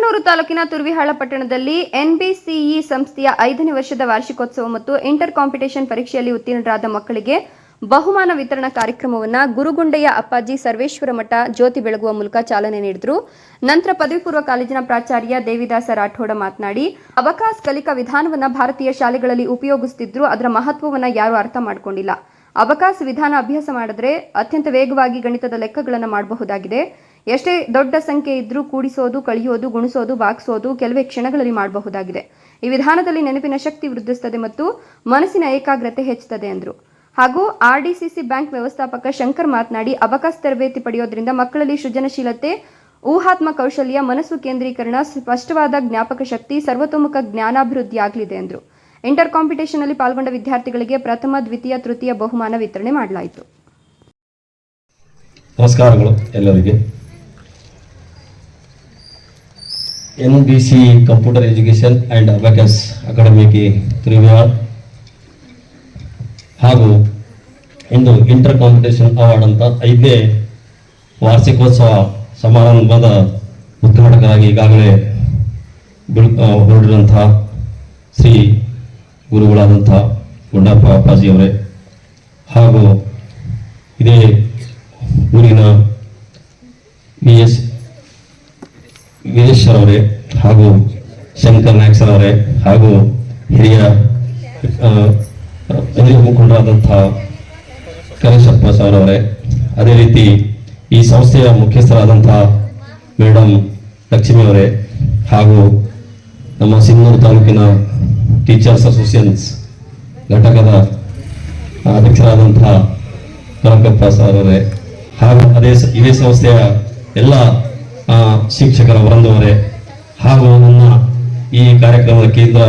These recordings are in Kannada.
ಸಿಂಧನೂರು ತಾಲೂಕಿನ ತುರ್ವಿಹಾಳ ಪಟ್ಟಣದಲ್ಲಿ ಎನ್ಬಿಸಿಇ ಸಂಸ್ಥೆಯ ಐದನೇ ವರ್ಷದ ವಾರ್ಷಿಕೋತ್ಸವ ಮತ್ತು ಇಂಟರ್ ಕಾಂಪಿಟೇಷನ್ ಪರೀಕ್ಷೆಯಲ್ಲಿ ಉತ್ತೀರ್ಣರಾದ ಮಕ್ಕಳಿಗೆ ಬಹುಮಾನ ವಿತರಣಾ ಕಾರ್ಯಕ್ರಮವನ್ನು ಗುರುಗುಂಡೆಯ ಅಪ್ಪಾಜಿ ಸರ್ವೇಶ್ವರ ಮಠ ಜ್ಯೋತಿ ಬೆಳಗುವ ಮೂಲಕ ಚಾಲನೆ ನೀಡಿದರು. ನಂತರ ಪದವಿ ಪೂರ್ವ ಕಾಲೇಜಿನ ಪ್ರಾಚಾರ್ಯ ದೇವಿದಾಸ ರಾಠೋಡ ಮಾತನಾಡಿ, ಅವಕಾಶ ಕಲಿಕಾ ವಿಧಾನವನ್ನು ಭಾರತೀಯ ಶಾಲೆಗಳಲ್ಲಿ ಉಪಯೋಗಿಸುತ್ತಿದ್ದರೂ ಅದರ ಮಹತ್ವವನ್ನು ಯಾರೂ ಅರ್ಥ ಮಾಡಿಕೊಂಡಿಲ್ಲ. ಅವಕಾಶ ವಿಧಾನ ಅಭ್ಯಾಸ ಮಾಡಿದ್ರೆ ಅತ್ಯಂತ ವೇಗವಾಗಿ ಗಣಿತದ ಲೆಕ್ಕಗಳನ್ನು ಮಾಡಬಹುದಾಗಿದೆ. ಎಷ್ಟೇ ದೊಡ್ಡ ಸಂಖ್ಯೆ ಇದ್ರೂ ಕೂಡಿಸೋದು, ಕಳೆಯೋದು, ಗುಣಿಸೋದು, ಬಾಗಿಸೋದು ಕೆಲವೇ ಕ್ಷಣಗಳಲ್ಲಿ ಮಾಡಬಹುದಾಗಿದೆ. ಈ ವಿಧಾನದಲ್ಲಿ ನೆನಪಿನ ಶಕ್ತಿ ವೃದ್ಧಿಸುತ್ತದೆ ಮತ್ತು ಮನಸ್ಸಿನ ಏಕಾಗ್ರತೆ ಹೆಚ್ಚುತ್ತದೆ ಎಂದರು ಹಾಗೂ ಆರ್ಡಿಸಿಸಿ ಬ್ಯಾಂಕ್ ವ್ಯವಸ್ಥಾಪಕ ಶಂಕರ್ ಮಾತನಾಡಿ, ಅವಕಾಶ ತರಬೇತಿ ಪಡೆಯೋದ್ರಿಂದ ಮಕ್ಕಳಲ್ಲಿ ಸೃಜನಶೀಲತೆ, ಊಹಾತ್ಮ ಕೌಶಲ್ಯ, ಮನಸ್ಸು ಕೇಂದ್ರೀಕರಣ, ಸ್ಪಷ್ಟವಾದ ಜ್ಞಾಪಕ ಶಕ್ತಿ, ಸರ್ವತೋಮುಖ ಜ್ಞಾನಾಭಿವೃದ್ಧಿ ಆಗಲಿದೆ ಎಂದರು ಇಂಟರ್ ಕಾಂಪಿಟೇಷನ್ನಲ್ಲಿ ಪಾಲ್ಗೊಂಡ ವಿದ್ಯಾರ್ಥಿಗಳಿಗೆ ಪ್ರಥಮ, ದ್ವಿತೀಯ, ತೃತೀಯ ಬಹುಮಾನ ವಿತರಣೆ ಮಾಡಲಾಯಿತು. ನಮಸ್ಕಾರಗಳು ಎಲ್ಲರಿಗೆ. N B C computer education and abacus ಅಕಾಡೆಮಿಗೆ ತ್ರಿವಿಹಾರ್ ಹಾಗೂ ಇಂದು ಇಂಟರ್ ಕಾಂಪಿಟೇಷನ್ ಅವಾರ್ಡ್ ಅಂತ ಐದನೇ ವಾರ್ಷಿಕೋತ್ಸವ ಸಮಾರಂಭದ ಉದ್ಘಾಟಕರಾಗಿ ಈಗಾಗಲೇ ಬಿಳ್ ಹೊರಡಿರುವಂತಹ ಶ್ರೀ ಗುರುಗಳಾದಂಥ ಗುಂಡಪ್ಪ ಅಪ್ಪಾಜಿಯವರೇ ಹಾಗೂ ಇದೇ ಊರಿನ ವಿ ಎಸ್ ವೀರೇಶ್ವರ್ ಅವರೇ ಹಾಗೂ ಶಂಕರ್ ನಾಯಕ್ ಸರ್ ಅವರೇ ಹಾಗೂ ಹಿರಿಯ ಹಿರಿಯ ಮುಖಂಡರಾದಂತಹ ಕರೇಶಪ್ಪ ಸರ್ ಅವರೇ. ಅದೇ ರೀತಿ ಈ ಸಂಸ್ಥೆಯ ಮುಖ್ಯಸ್ಥರಾದಂತಹ ಮೇಡಮ್ ಲಕ್ಷ್ಮಿ ಅವರೇ ಹಾಗೂ ನಮ್ಮ ಸಿಂಧೂರು ತಾಲೂಕಿನ ಟೀಚರ್ಸ್ ಅಸೋಸಿಯೇಷನ್ಸ್ ಘಟಕದ ಅಧ್ಯಕ್ಷರಾದಂತಹ ಕನಕಪ್ಪ ಸರ್ ಅವರೇ ಹಾಗೂ ಅದೇ ಇದೇ ಸಂಸ್ಥೆಯ ಎಲ್ಲ ಶಿಕ್ಷಕರ ವೃಂದವರೇ ಹಾಗೂ ನನ್ನ ಈ ಕಾರ್ಯಕ್ರಮದ ಕೇಂದ್ರ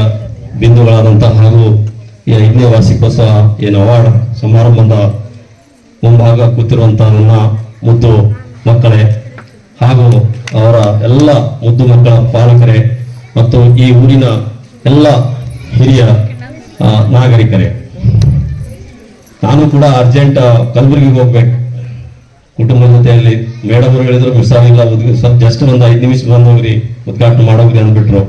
ಬಿಂದುಗಳಾದಂತಹ ಹಾಗೂ ಐದನೇ ವಾರ್ಷಿಕೋತ್ಸವ ಏನು ಅವಾರ್ಡ್ ಸಮಾರಂಭದ ಮುಂಭಾಗ ಕೂತಿರುವಂತಹ ನನ್ನ ಮುದ್ದು ಮಕ್ಕಳೇ ಹಾಗೂ ಅವರ ಎಲ್ಲ ಮುದ್ದು ಮಕ್ಕಳ ಪಾಲಕರೇ ಮತ್ತು ಈ ಊರಿನ ಎಲ್ಲ ಹಿರಿಯ ನಾಗರಿಕರೇ. ನಾನು ಕೂಡ ಅರ್ಜೆಂಟ್ ಕಲಬುರಗಿಗೆ ಹೋಗ್ಬೇಕು. ಕುಟುಂಬದ ಜೊತೆಯಲ್ಲಿ ಮೇಡಮ್ ಅವರು ಹೇಳಿದ್ರು ಮಿಸ್ ಆಗಿಲ್ಲ ಜಸ್ಟ್ ಒಂದು ಐದು ನಿಮಿಷ ಬಂದೋಗ್ರಿ ಉದ್ಘಾಟನೆ ಮಾಡೋಗ್ರಿ ಅಂದ್ಬಿಟ್ರು.